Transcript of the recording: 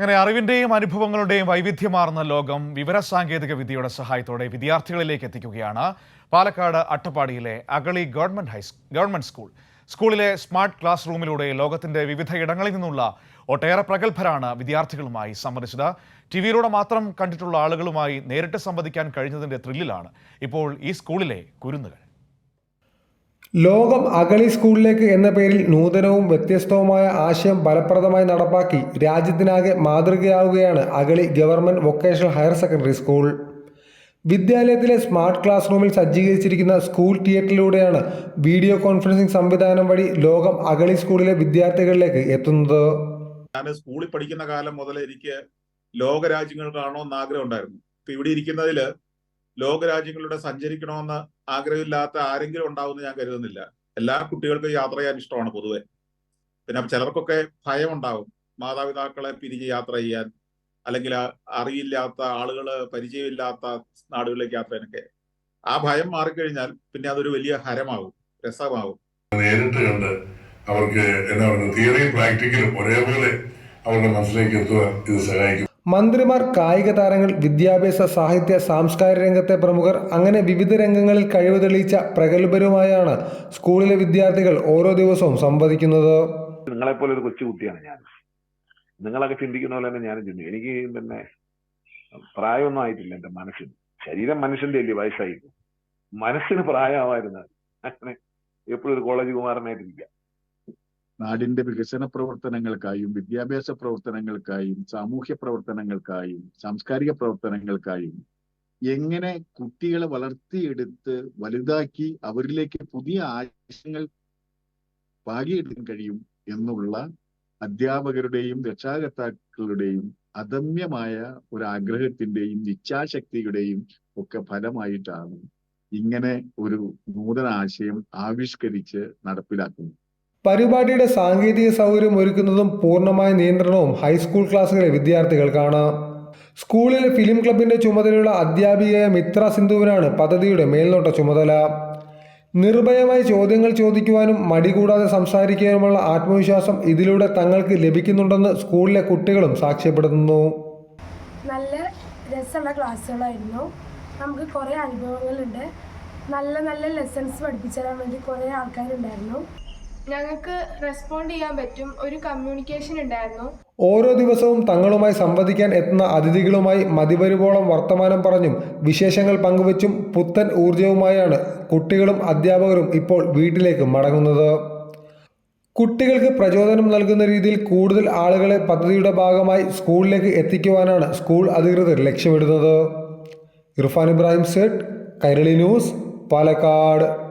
അങ്ങനെ അറിവിന്റെയും അനുഭവങ്ങളുടെയും വൈവിധ്യമാർന്ന ലോകം വിവരസാങ്കേതിക വിദ്യയുടെ സഹായത്തോടെ വിദ്യാർത്ഥികളിലേക്ക് എത്തിക്കുകയാണ്. പാലക്കാട് അട്ടപ്പാടിയിലെ Agali government high government school. സ്കൂളിലെ സ്മാർട്ട് ക്ലാസ് റൂമിലൂടെ ലോകത്തിന്റെ വിവിധ ഇടങ്ങളിൽ നിന്നുള്ള ഒട്ടേറെ പ്രഗത്ഭരാണ് വിദ്യാർത്ഥികളുമായി സംബന്ധിച്ചത് ടി വിയിലൂടെ മാത്രം കണ്ടിട്ടുള്ള ആളുകളുമായി നേരിട്ട് സംവദിക്കാൻ കഴിഞ്ഞതിന്റെ ത്രില്ലിലാണ് ഇപ്പോൾ ഈ സ്കൂളിലെ കുരുന്നുകൾ. ലോകം അഗളി സ്കൂളിലേക്ക് എന്ന പേരിൽ നൂതനവും വ്യത്യസ്തവുമായ ആശയം ഫലപ്രദമായി നടപ്പാക്കി രാജ്യത്തിനാകെ മാതൃകയാവുകയാണ് Agali government vocational higher secondary school. വിദ്യാലയത്തിലെ സ്മാർട്ട് ക്ലാസ് റൂമിൽ സജ്ജീകരിച്ചിരിക്കുന്ന സ്കൂൾ തിയേറ്ററിലൂടെയാണ് വീഡിയോ കോൺഫറൻസിംഗ് സംവിധാനം വഴി ലോകം അഗളി സ്കൂളിലെ വിദ്യാർത്ഥികളിലേക്ക് എത്തുന്നത്. ഞാൻ സ്കൂളിൽ പഠിക്കുന്ന കാലം മുതൽ എനിക്ക് ലോകരാജ്യങ്ങൾ കാണണമെന്ന് ആഗ്രഹം ഉണ്ടായിരുന്നു. ഇപ്പൊ ഇവിടെ ഇരിക്കുന്നതിൽ ലോകരാജ്യങ്ങളുടെ സഞ്ചരിക്കണമെന്ന് ആഗ്രഹമില്ലാത്ത ആരെങ്കിലും ഉണ്ടാവുമെന്ന് ഞാൻ കരുതുന്നില്ല. എല്ലാ കുട്ടികൾക്കും യാത്ര ചെയ്യാൻ ഇഷ്ടമാണ് പൊതുവെ. പിന്നെ ചിലർക്കൊക്കെ ഭയം ഉണ്ടാവും മാതാപിതാക്കളെ പിരിഞ്ഞ് യാത്ര ചെയ്യാൻ അല്ലെങ്കിൽ അറിയില്ലാത്ത ആളുകൾ പരിചയമില്ലാത്ത നാടുകളിലേക്ക് യാത്ര ചെയ്യാനൊക്കെ. ആ ഭയം മാറിക്കഴിഞ്ഞാൽ പിന്നെ അതൊരു വലിയ ഹരമാവും രസമാവും. നേരിട്ട് കണ്ട് അവർക്ക് എന്താ പറയുക തിയറിയും പ്രാക്ടിക്കലും ഒരേപോലെ അവരുടെ മനസ്സിലേക്ക് എത്തുവാൻ ഇത് സഹായിക്കും. മന്ത്രിമാർ കായിക താരങ്ങൾ വിദ്യാഭ്യാസ സാഹിത്യ സാംസ്കാരിക രംഗത്തെ പ്രമുഖർ അങ്ങനെ വിവിധ രംഗങ്ങളിൽ കഴിവ് തെളിയിച്ച പ്രഗത്ഭരുമായാണ് സ്കൂളിലെ വിദ്യാർത്ഥികൾ ഓരോ ദിവസവും സംവദിക്കുന്നത്. നിങ്ങളെപ്പോലെ ഒരു കൊച്ചുകുട്ടിയാണ് ഞാൻ. നിങ്ങളൊക്കെ ചിന്തിക്കുന്ന പോലെ തന്നെ ഞാനും ചിന്തിക്കും എനിക്ക് പിന്നെ പ്രായമൊന്നും ആയിട്ടില്ല എന്റെ മനസ്സിന്. ശരീരം മനുഷ്യന്റെ അല്ലേ വയസ്സായിരുന്നു മനസ്സിന് പ്രായമായിരുന്നു അങ്ങനെ എപ്പോഴും ഒരു കോളേജ് കുമാരനായിട്ടിരിക്കുക നാടിന്റെ വികസന പ്രവർത്തനങ്ങൾക്കായും വിദ്യാഭ്യാസ പ്രവർത്തനങ്ങൾക്കായും സാമൂഹ്യ പ്രവർത്തനങ്ങൾക്കായും സാംസ്കാരിക പ്രവർത്തനങ്ങൾക്കായും എങ്ങനെ കുട്ടികളെ വളർത്തിയെടുത്ത് വലുതാക്കി അവരിലേക്ക് പുതിയ ആശയങ്ങൾ പാകിയെടുക്കാൻ കഴിയും എന്നുള്ള അധ്യാപകരുടെയും രക്ഷാകർത്താക്കളുടെയും അദമ്യമായ ഒരു ആഗ്രഹത്തിന്റെയും ഇച്ഛാശക്തിയുടെയും ഒക്കെ ഫലമായിട്ടാണ് ഇങ്ങനെ ഒരു നൂതന ആശയം ആവിഷ്കരിച്ച് നടപ്പിലാക്കുന്നത്. പരിപാടിയുടെ സാങ്കേതിക സൗകര്യം ഒരുക്കുന്നതും പൂർണമായ നിയന്ത്രണവും ഹൈസ്കൂൾ ക്ലാസ്സുകളിലെ വിദ്യാർത്ഥികൾക്കാണ്. സ്കൂളിലെ ഫിലിം ക്ലബിന്റെ ചുമതലയുള്ള അധ്യാപികയായ മിത്ര സിന്ധുവിനാണ് പദ്ധതിയുടെ മേൽനോട്ട ചുമതല. നിർഭയമായി ചോദ്യങ്ങൾ ചോദിക്കുവാനും മടി കൂടാതെ സംസാരിക്കാനുമുള്ള ആത്മവിശ്വാസം ഇതിലൂടെ തങ്ങൾക്ക് ലഭിക്കുന്നുണ്ടെന്ന് സ്കൂളിലെ കുട്ടികളും സാക്ഷ്യപ്പെടുത്തുന്നു. നല്ല രസമുള്ള ക്ലാസ്സുകളായിരുന്നു. നമുക്ക് കുറേ അനുഭവങ്ങളുണ്ട്. നല്ല നല്ല ലെസൺസ് പഠിപ്പിച്ചു തരാൻ വേണ്ടി കുറേ ആൾക്കാരുണ്ടായിരുന്നു. ഞങ്ങൾക്ക് റെസ്പോണ്ട് ചെയ്യാൻ പറ്റും. ഒരു കമ്മ്യൂണിക്കേഷൻ ഉണ്ടായിരുന്നു. ഓരോ ദിവസവും തങ്ങളുമായി സംവദിക്കാൻ എത്തുന്ന അതിഥികളുമായി മതിവരുവോളം വർത്തമാനം പറഞ്ഞും വിശേഷങ്ങൾ പങ്കുവച്ചും പുത്തൻ ഊർജവുമായാണ് കുട്ടികളും അധ്യാപകരും ഇപ്പോൾ വീട്ടിലേക്ക് മടങ്ങുന്നത്. കുട്ടികൾക്ക് പ്രചോദനം നൽകുന്ന രീതിയിൽ കൂടുതൽ ആളുകളെ പദ്ധതിയുടെ ഭാഗമായി സ്കൂളിലേക്ക് എത്തിക്കുവാനാണ് സ്കൂൾ അധികൃതർ ലക്ഷ്യമിടുന്നത്. ഇർഫാൻ ഇബ്രാഹിം സേട്ട് കൈരളി ന്യൂസ് പാലക്കാട്.